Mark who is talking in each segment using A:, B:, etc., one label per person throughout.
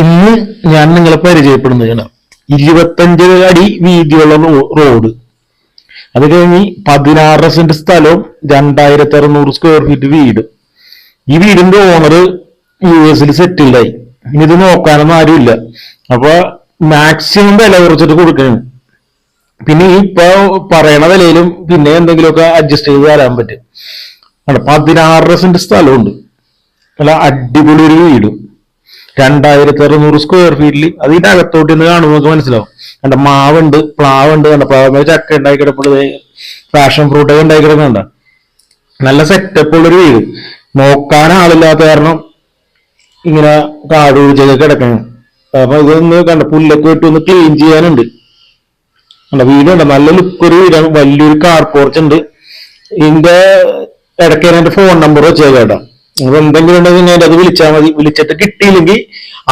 A: ഇന്ന് ഞാൻ നിങ്ങളെ പരിചയപ്പെടുന്നതാണ് ഇരുപത്തഞ്ച് അടി വീതിയുള്ള റോഡ്. അത് കഴിഞ്ഞ് പതിനാറ് സെന്റ് സ്ഥലവും രണ്ടായിരത്തി അറുന്നൂറ് സ്ക്വയർ ഫീറ്റ് വീട്. ഈ വീടിന്റെ ഓണർ യു എസിൽ സെറ്റിൽഡായി ഇനി ഇത് നോക്കാനൊന്നും ആരുമില്ല. അപ്പൊ മാക്സിമം വില കുറച്ചിട്ട് കൊടുക്കണം. പിന്നെ ഇപ്പൊ പറയണ വിലയിലും പിന്നെ എന്തെങ്കിലുമൊക്കെ അഡ്ജസ്റ്റ് ചെയ്ത് തരാൻ പറ്റും. പതിനാറ് സെന്റ് സ്ഥലമുണ്ട്. അല്ല അടിപൊളി ഒരു വീടും. രണ്ടായിരത്തി അറുന്നൂറ് സ്ക്വയർ ഫീറ്റിൽ അത് ഇതിന്റെ അകത്തോട്ട് നിന്ന് കാണുമ്പോൾ നമുക്ക് മനസ്സിലാവും. കണ്ട മാവുണ്ട് പ്ലാവുണ്ട് കണ്ട പ്ലാവ് ചക്ക ഉണ്ടാക്കി കിടപ്പുള്ളത് ഫാഷൻ ഫ്രൂട്ട് ഉണ്ടാക്കി കിടക്കുന്നുണ്ട നല്ല സെറ്റപ്പ് ഉള്ളൊരു വീട്. നോക്കാൻ ആളില്ലാത്ത കാരണം ഇങ്ങനെ കാട് പിടിച്ചൊക്കെ കിടക്കണം അപ്പൊ ഇതൊന്ന് കണ്ട പുല്ലൊക്കെ ഇട്ട് ഒന്ന് ക്ലീൻ ചെയ്യാനുണ്ട്. കണ്ട വീടുണ്ട് നല്ല ലുക്ക് ഒരു വീടാണ് വലിയൊരു കാർ പോർച്ച് ഉണ്ട്. ഇതിന്റെ ഇടയ്ക്ക് എന്റെ ഫോൺ നമ്പർ വെച്ചേക്കാം നിങ്ങൾ എന്തെങ്കിലും ഉണ്ടെങ്കിൽ ഞാൻ അത് വിളിച്ചാൽ മതി. വിളിച്ചിട്ട് കിട്ടിയില്ലെങ്കിൽ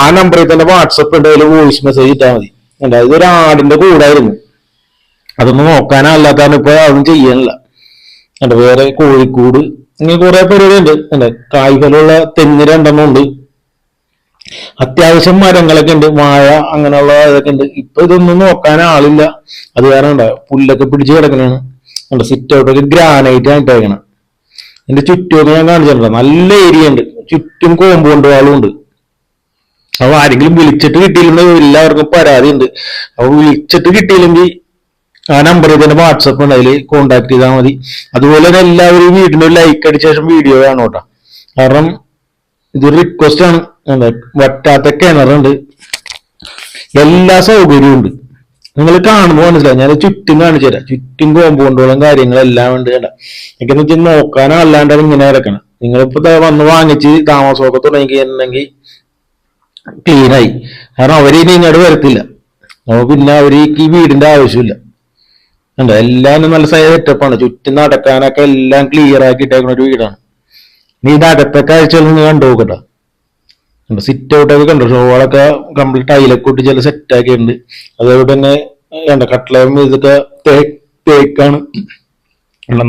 A: ആ നമ്പറിൽ തന്നെ വാട്സപ്പ് ഉണ്ട്. അതിൽ വോയിസ് മെസ്സേജ് ഇട്ടാൽ മതി. കണ്ടോ ഇതൊരു ആടിന്റെ കൂടായിരുന്നു. അതൊന്നും നോക്കാനല്ലാത്താണ് ഇപ്പൊ അതൊന്നും ചെയ്യാനില്ല. കണ്ടോ വേറെ കോഴിക്കൂട് ഇങ്ങനെ കുറെ പരിപാടി ഉണ്ട് കണ്ടോ കായ്ഫലമുള്ള തെങ്ങ് രണ്ടെണ്ണം ഉണ്ട്. അത്യാവശ്യം മരങ്ങളൊക്കെ ഉണ്ട്. വാഴ അങ്ങനെയുള്ള ഇതൊക്കെ ഉണ്ട്. ഇപ്പൊ ഇതൊന്നും നോക്കാൻ ആളില്ല. അത് കാരണം ഉണ്ടാവും പുല്ലൊക്കെ പിടിച്ച് കിടക്കണാണ് കണ്ടോ സിറ്റ് ഔട്ടൊക്കെ ഗ്രാനൈറ്റ് ആയിട്ടേക്കണം എന്റെ ചുറ്റുമൊക്കെ ഞാൻ കാണിച്ചിട്ടുണ്ട് നല്ല ഏരിയ ഉണ്ട്. ചുറ്റും കോമ്പൗണ്ട് വാളും ഉണ്ട്. അപ്പൊ ആരെങ്കിലും വിളിച്ചിട്ട് കിട്ടിയില്ലെങ്കിൽ എല്ലാവർക്കും പരാതി ഉണ്ട്. അപ്പൊ വിളിച്ചിട്ട് കിട്ടിയില്ലെങ്കിൽ ആ നമ്പർ തന്നെ വാട്സപ്പ് ഉണ്ട്. അതിൽ കോണ്ടാക്ട് ചെയ്താൽ മതി. അതുപോലെ തന്നെ എല്ലാവരും വീടിന് ലൈക്ക് അടിച്ച ശേഷം വീഡിയോ കാണും കേട്ടോ. കാരണം ഇത് റിക്വസ്റ്റ് ആണ്. വറ്റാത്ത കിണറുണ്ട്. എല്ലാ സൗകര്യവും ഉണ്ട്. നിങ്ങൾ കാണുമ്പോൾ മനസ്സിലാവും. ഞാൻ ചുറ്റും കാണിച്ചു തരാം. ചുറ്റും കോമ്പൗണ്ടുകളും കാര്യങ്ങളെല്ലാം ഉണ്ട് കേട്ടോ. എനിക്ക് വെച്ചാൽ നോക്കാനല്ലാണ്ട് ഇങ്ങനെ കിടക്കണം. നിങ്ങളിപ്പോ വന്ന് വാങ്ങിച്ച് താമസമൊക്കെ തുടങ്ങിയിട്ടുണ്ടെങ്കിൽ ക്ലീനായി കാരണം അവർ ഇനി ഇങ്ങോട്ട് വരത്തില്ല. അപ്പൊ പിന്നെ അവർക്ക് ഈ വീടിന്റെ ആവശ്യമില്ല. ഉണ്ട് എല്ലാം നല്ല സൈഡ് സെറ്റപ്പാണ് ചുറ്റും നടക്കാനൊക്കെ എല്ലാം ക്ലിയർ ആക്കി ഇട്ടേക്കുന്ന ഒരു വീടാണ്. നീ ഇത് അകത്തെ കാഴ്ചകൾ കണ്ടു നോക്കട്ടോ സിറ്റ് ഔട്ടൊക്കെ കണ്ടു? ഷോകളൊക്കെ കംപ്ലീറ്റ് ടൈലൊക്കെ ഇട്ട് ചില സെറ്റ് ആക്കിയിട്ടുണ്ട്. അതേപോലെ തന്നെ കണ്ട? കട്ട്ലയും ഇതൊക്കെ തേക്കാണ്.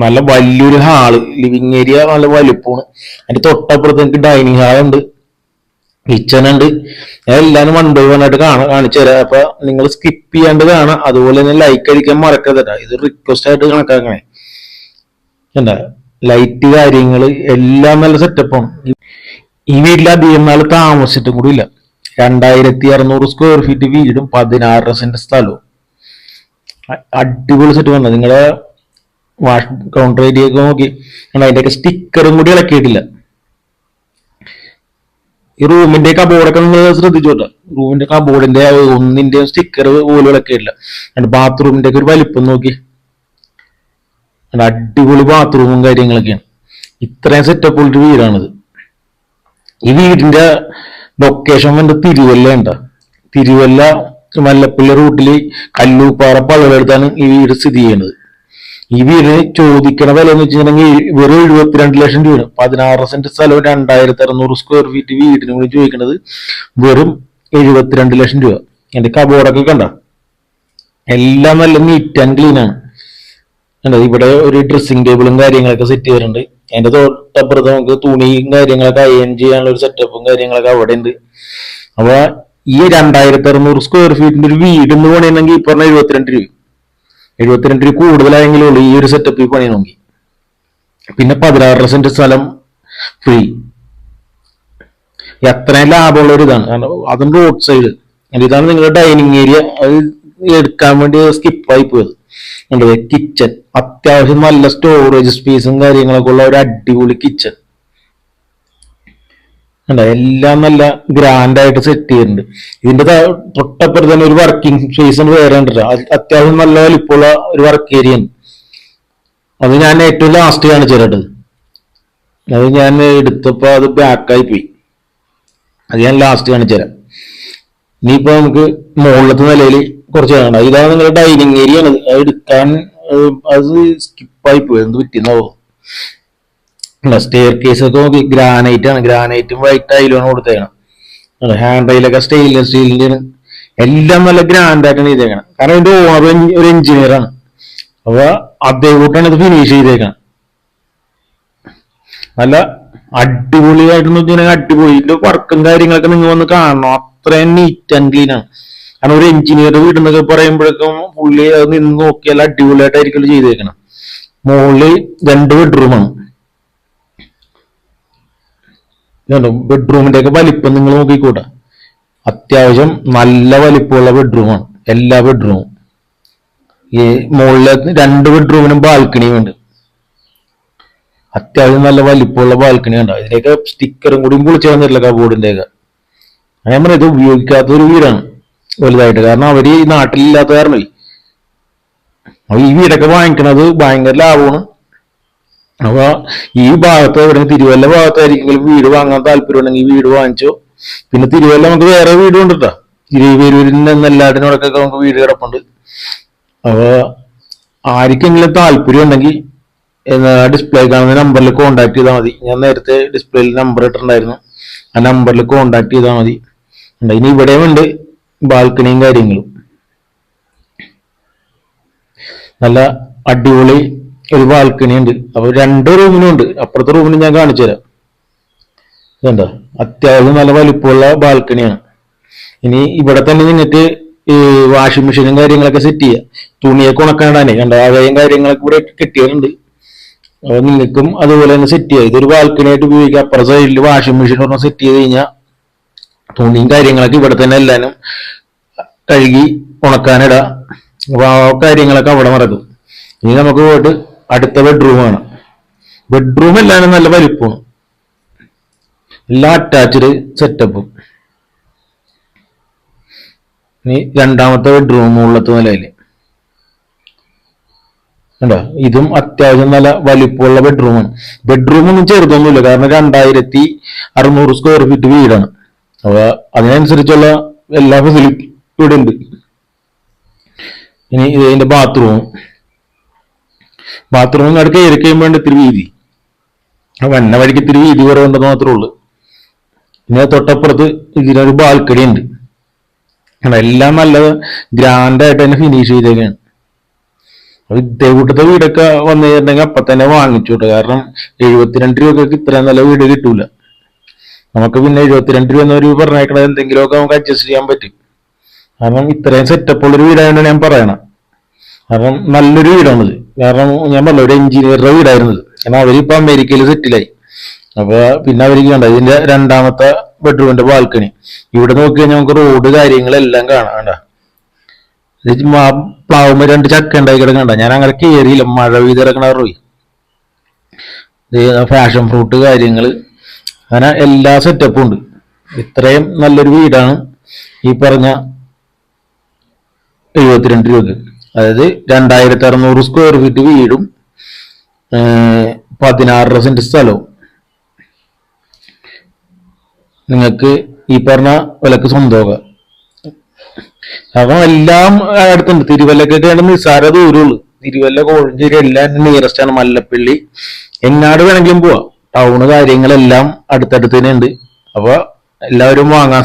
A: നല്ല വലിയൊരു ഹാൾ ലിവിങ് ഏരിയ നല്ല വലുപ്പമാണ്. അതിന്റെ തൊട്ടപ്പുറത്ത് എനിക്ക് ഡൈനിങ് ഹാൾ ഉണ്ട്. കിച്ചൺ ഉണ്ട്. ഞാൻ എല്ലാവരും വൺ ബൈ കാണാൻ കാണിച്ചു തരാം. അപ്പൊ നിങ്ങൾ സ്കിപ്പ് ചെയ്യാണ്ട് കാണാം. അതുപോലെ തന്നെ ലൈക്ക് അടിക്കാൻ മറക്കരുത് ഇത് റിക്വസ്റ്റ് ആയിട്ട് കണക്കാക്കണേ. എന്താ ലൈറ്റ് കാര്യങ്ങൾ എല്ലാം നല്ല സെറ്റപ്പാണ് ഈ വീട്ടിൽ അധികം നാൾ താമസിച്ചിട്ടും കൂടി ഇല്ല രണ്ടായിരത്തി അറുന്നൂറ് സ്ക്വയർ ഫീറ്റ് വീടും പതിനാറ് സെന്റ് സ്ഥലവും. അടിപൊളി സെറ്റ് വന്നത് നിങ്ങളെ വാഷ് കൗണ്ടർ ഏരിയ ഒക്കെ നോക്കി. കണ്ടോ, അതിന്റെയൊക്കെ സ്റ്റിക്കറും കൂടി ഇളക്കിയിട്ടില്ല. ഈ റൂമിന്റെ കബോർഡൊക്കെ നിങ്ങൾ ശ്രദ്ധിച്ചോട്ടെ. റൂമിന്റെ കബോർഡിന്റെ ഒന്നിന്റെ സ്റ്റിക്കർ പോലും ഇളക്കിയിട്ടില്ല. ബാത്റൂമിന്റെ ഒക്കെ ഒരു വലിപ്പം നോക്കി. അടിപൊളി ബാത്റൂമും കാര്യങ്ങളൊക്കെയാണ്. ഇത്രയും സെറ്റപ്പ് ഉള്ളൊരു വീടാണിത്. ഈ വീടിന്റെ ലൊക്കേഷൻ വന്നിട്ട് തിരുവല്ല ഉണ്ട്. തിരുവല്ല മല്ലപ്പള്ളി റൂട്ടിൽ കല്ലൂപ്പാറ പള്ളിയെടുത്താണ് ഈ വീട് സ്ഥിതി ചെയ്യുന്നത്. ഈ വീടിന് ചോദിക്കണ വില എന്ന് വെച്ചിട്ടുണ്ടെങ്കിൽ വെറും എഴുപത്തിരണ്ട് ലക്ഷം രൂപ പതിനാറ് സെന്റ് സ്ഥലം രണ്ടായിരത്തി അറുന്നൂറ് സ്ക്വയർ ഫീറ്റ് വീടിന് കൂടി ചോദിക്കുന്നത് വെറും എഴുപത്തിരണ്ട് ലക്ഷം രൂപ. എന്റെ കബോർഡൊക്കെ കണ്ട? എല്ലാം നല്ല നീറ്റ് ആൻഡ് ക്ലീൻ ആണ്. ഇവിടെ ഒരു ഡ്രസ്സിംഗ് ടേബിളും കാര്യങ്ങളൊക്കെ സെറ്റ് ചെയ്തിട്ടുണ്ട്. അതിന്റെ തൊട്ടപ്പുറത്ത് നമുക്ക് തുണിയും കാര്യങ്ങളൊക്കെ അയൺ ചെയ്യാനുള്ള ഒരു സെറ്റപ്പും കാര്യങ്ങളൊക്കെ അവിടെ ഉണ്ട് അപ്പൊ ഈ രണ്ടായിരത്തി അറുന്നൂറ് സ്ക്വയർ ഫീറ്റിന്റെ ഒരു വീട് എന്ന് പണിയണമെങ്കിൽ ഈ പറഞ്ഞ എഴുപത്തിരണ്ട് രൂപ. എഴുപത്തിരണ്ട് രൂപ കൂടുതലായെങ്കിലും ഉള്ളൂ ഈ ഒരു സെറ്റപ്പ് പണി നോക്കി പിന്നെ പതിനാറ് സെന്റ് സ്ഥലം ഫ്രീ എത്രയും ലാഭമുള്ള ഒരു ഇതാണ്. കാരണം അതും റോഡ് സൈഡ് ഇതാണ് നിങ്ങളുടെ ഡൈനിങ് ഏരിയ അത് എടുക്കാൻ വേണ്ടി സ്കിപ്പായി പോയത്. കണ്ടത് കിച്ചൺ അത്യാവശ്യം നല്ല സ്റ്റോറേജ് സ്പേസും കാര്യങ്ങളൊക്കെ ഉള്ള ഒരു അടിപൊളി കിച്ചൺ എല്ലാം നല്ല ഗ്രാൻഡ് ആയിട്ട് സെറ്റ് ചെയ്തിട്ടുണ്ട്. ഇതിന്റെ തൊട്ടപ്പുറത്ത് തന്നെ ഒരു വർക്കിംഗ് സ്പേസ് വേറെ അത്യാവശ്യം നല്ല വലിപ്പമുള്ള ഒരു വർക്ക് ഏരിയ ഉണ്ട്. അത് ഞാൻ ഏറ്റവും ലാസ്റ്റ് കാണിച്ചു തരട്ടത് അത് ഞാൻ എടുത്തപ്പോ അത് ബാക്കായി പോയി. അത് ഞാൻ ലാസ്റ്റ് കാണിച്ചു തരാം. ഇനിയിപ്പോ നമുക്ക് മുകളിലത്തെ നിലയിൽ കുറച്ച് കാണാം. ഇതാണ് നിങ്ങളുടെ ഡൈനിങ് ഏരിയ ആണ്. അത് എടുക്കാൻ അത് സ്കിപ്പായി പോയി. എന്ത് പറ്റിയെന്നാവോ? സ്റ്റെയർ കേസ് ഒക്കെ നോക്കി. ഗ്രാനൈറ്റ് ആണ്. ഗ്രാനൈറ്റും വൈറ്റ് ടൈലുമാണ് കൊടുത്തേക്കണം. ഹാൻഡ് റൈലൊക്കെ സ്റ്റെയിൻലെസ് സ്റ്റീലിന്റെ ആണ് എല്ലാം നല്ല ഗ്രാൻഡ് ആയിട്ടാണ് ചെയ്തേക്കണം. കാരണം ഇതിന്റെ ഓണർ ഒരു എഞ്ചിനീയർ ആണ്. അപ്പൊ അദ്ദേഹം ഇത് ഫിനിഷ് ചെയ്തേക്കണം. നല്ല അടിപൊളിയായിട്ട് ഇതിന്റെ വർക്കും കാര്യങ്ങളൊക്കെ നിങ്ങൾ വന്ന് കാണണം. അത്രയും നീറ്റ് ആൻഡ് ക്ലീൻ ആണ്. കാരണം ഒരു എഞ്ചിനീയർ വീടുന്നൊക്കെ പറയുമ്പോഴേക്കും പുള്ളി അത് നിന്ന് നോക്കിയാൽ അടിപൊളിയായിട്ടായിരിക്കും ചെയ്തേക്കണം മുകളിൽ രണ്ട് ബെഡ്റൂമാണ് ബെഡ്റൂമിന്റെ ഒക്കെ വലിപ്പം നിങ്ങൾ നോക്കിക്കൂട്ട. അത്യാവശ്യം നല്ല വലിപ്പമുള്ള ബെഡ്റൂമാണ് എല്ലാ ബെഡ്റൂമും ഈ മുകളിലെ രണ്ട് ബെഡ്റൂമിനും ബാൽക്കണിയും ഉണ്ട്. അത്യാവശ്യം നല്ല വലിപ്പമുള്ള ബാൽക്കണി ഉണ്ട്. ഇതിലേക്ക് സ്റ്റിക്കറും കൂടി പൊളിച്ചു തന്നിട്ടില്ല കബോർഡിന്റെ ഒക്കെ ഞാൻ പറഞ്ഞ ഇത് ഉപയോഗിക്കാത്ത ഒരു വീടാണ് വലുതായിട്ട്. കാരണം അവർ ഈ നാട്ടിലില്ലാത്ത കാരണമേ. അപ്പൊ ഈ വീടൊക്കെ വാങ്ങിക്കണത് ഭയങ്കര ലാഭമാണ്. അപ്പൊ ഈ ഭാഗത്ത് എവിടെ തിരുവല്ല ഭാഗത്തായിരിക്കും വീട് വാങ്ങാൻ താല്പര്യം ഉണ്ടെങ്കിൽ വീട് വാങ്ങിച്ചോ. പിന്നെ തിരുവല്ല നമുക്ക് വേറെ വീട് കൊണ്ടിട്ടാ തിരുവരൂരിന്റെ നെല്ലാടിനോടൊക്കെ നമുക്ക് വീട് കിടപ്പുണ്ട്. അപ്പൊ ആർക്കെങ്കിലും താല്പര്യം ഉണ്ടെങ്കിൽ ഡിസ്പ്ലേ കാണുന്ന നമ്പറിൽ കോണ്ടാക്ട് ചെയ്താൽ മതി. ഞാൻ നേരത്തെ ഡിസ്പ്ലേയിൽ നമ്പർ ഇട്ടിട്ടുണ്ടായിരുന്നു. ആ നമ്പറിൽ കോണ്ടാക്ട് ചെയ്താൽ മതി. ഇനി ഇവിടെയും ഉണ്ട് ബാൽക്കണിയും കാര്യങ്ങളും. നല്ല അടിപൊളി ഒരു ബാൽക്കണി ഉണ്ട്. അപ്പൊ രണ്ട് റൂമിനും ഉണ്ട്. അപ്പുറത്തെ റൂമിന് ഞാൻ കാണിച്ചു തരാം. ഇതുണ്ടോ അത്യാവശ്യം നല്ല വലിപ്പമുള്ള ബാൽക്കണിയാണ്. ഇനി ഇവിടെ തന്നെ നിങ്ങൾക്ക് ഈ വാഷിംഗ് മെഷീനും കാര്യങ്ങളൊക്കെ സെറ്റ് ചെയ്യാം. തുണിയൊക്കെ ഉണക്കാനാണേ. കണ്ട അവയും കാര്യങ്ങളൊക്കെ ഇവിടെ കെട്ടിയതുണ്ട് അപ്പൊ നിങ്ങൾക്കും അതുപോലെ തന്നെ സെറ്റ് ചെയ്യാം. ഇതൊരു ബാൽക്കണി ആയിട്ട് ഉപയോഗിക്കാം. അപ്പുറത്തെ സൈഡിൽ വാഷിംഗ് മെഷീൻ ഒരെണ്ണം സെറ്റ് ചെയ്ത് കഴിഞ്ഞാൽ തുണിയും കാര്യങ്ങളൊക്കെ ഇവിടെ തന്നെ എല്ലാനും കഴുകി ഉണക്കാനിട. അപ്പൊ ആ കാര്യങ്ങളൊക്കെ അവിടെ മറക്കും ഇനി നമുക്ക് പോയിട്ട് അടുത്ത ബെഡ്റൂമാണ് ബെഡ്റൂം എല്ലാനും നല്ല വലിപ്പമാണ്. എല്ലാം അറ്റാച്ച്ഡ് സെറ്റപ്പും ഇനി രണ്ടാമത്തെ ബെഡ്റൂം ഉള്ളത്തെ നിലയിൽ. കണ്ടോ? ഇതും അത്യാവശ്യം നല്ല വലിപ്പമുള്ള ബെഡ്റൂമാണ് ബെഡ്റൂമൊന്നും ചെറുതൊന്നുമില്ല. കാരണം രണ്ടായിരത്തി അറുന്നൂറ് സ്ക്വയർ ഫീറ്റ് വീടാണ്. അപ്പൊ അതിനനുസരിച്ചുള്ള എല്ലാ ഫെസിലിറ്റി ഇവിടെ ഉണ്ട്. ഇനി ഇതിന്റെ ബാത്റൂം ബാത്റൂം അടുത്ത് കയറി കഴിയുമ്പോൾ ഇത്തിരി വീതി. വന്ന വഴിക്ക് ഇത്തിരി വീതി കുറവുണ്ടെന്ന് മാത്രമേ ഉള്ളൂ. പിന്നെ തൊട്ടപ്പുറത്ത് ഇതിനൊരു ബാൽക്കണി ഉണ്ട്. എല്ലാം നല്ല ഗ്രാൻഡ് ആയിട്ട് തന്നെ ഫിനിഷ് ചെയ്തേക്കാണ്. അപ്പൊ ഇതേകൂട്ടത്തെ വീടൊക്കെ വന്നു കഴിഞ്ഞിട്ടുണ്ടെങ്കിൽ അപ്പൊ തന്നെ വാങ്ങിച്ചു കാരണം എഴുപത്തിരണ്ട് രൂപക്കൊക്കെ ഇത്രയും നല്ല വീട് കിട്ടൂല. നമുക്ക് പിന്നെ എഴുപത്തിരണ്ട് രൂപ എന്നൊരു പറഞ്ഞേക്കണത് എന്തെങ്കിലുമൊക്കെ നമുക്ക് അഡ്ജസ്റ്റ് ചെയ്യാൻ പറ്റും. കാരണം ഇത്രയും സെറ്റപ്പ് ഉള്ളൊരു വീടായതുകൊണ്ട് ഞാൻ പറയണം. കാരണം നല്ലൊരു വീടാണിത്. കാരണം ഞാൻ പറഞ്ഞ ഒരു എഞ്ചിനീയറുടെ വീടായിരുന്നത്. കാരണം അവരിപ്പോ അമേരിക്കയിൽ സെറ്റിലായി. അപ്പൊ പിന്നെ അവർക്ക് കണ്ട ഇതിന്റെ രണ്ടാമത്തെ ബെഡ്റൂമിന്റെ ബാൽക്കണി ഇവിടെ നോക്കി കഴിഞ്ഞാൽ നമുക്ക് റോഡ് കാര്യങ്ങളെല്ലാം കാണാം കണ്ട? പ്ലാവുമ്പോ രണ്ട് ചക്ക ഉണ്ടായി കിടക്കണ്ട ഞാൻ അങ്ങനെ കയറിയില്ല മഴ പെയ്ത് കിടക്കണ പോയി ഫാഷൻ ഫ്രൂട്ട് കാര്യങ്ങൾ അങ്ങനെ എല്ലാ സെറ്റപ്പും ഉണ്ട്. ഇത്രയും നല്ലൊരു വീടാണ് ഈ പറഞ്ഞ എഴുപത്തിരണ്ട് രൂപ അതായത് രണ്ടായിരത്തി അറുന്നൂറ് സ്ക്വയർ ഫീറ്റ് വീടും പതിനാറര സെന്റ് സ്ഥലവും. നിങ്ങൾക്ക് ഈ പറഞ്ഞ വിലക്ക് സ്വന്തമാകാം അപ്പം എല്ലാം അടുത്തുണ്ട്. തിരുവല്ലക്കൊക്കെ നിസ്സാര ദൂരമുള്ളൂ. തിരുവല്ല കോഴഞ്ചേരി എല്ലാം നിയറസ്റ്റ് ആണ്. മല്ലപ്പള്ളി. എങ്ങാട് വേണമെങ്കിലും പോവാം. ടൗണ് കാര്യങ്ങളെല്ലാം അടുത്തടുത്ത് തന്നെ ഉണ്ട് അപ്പൊ എല്ലാവരും വാങ്ങാൻ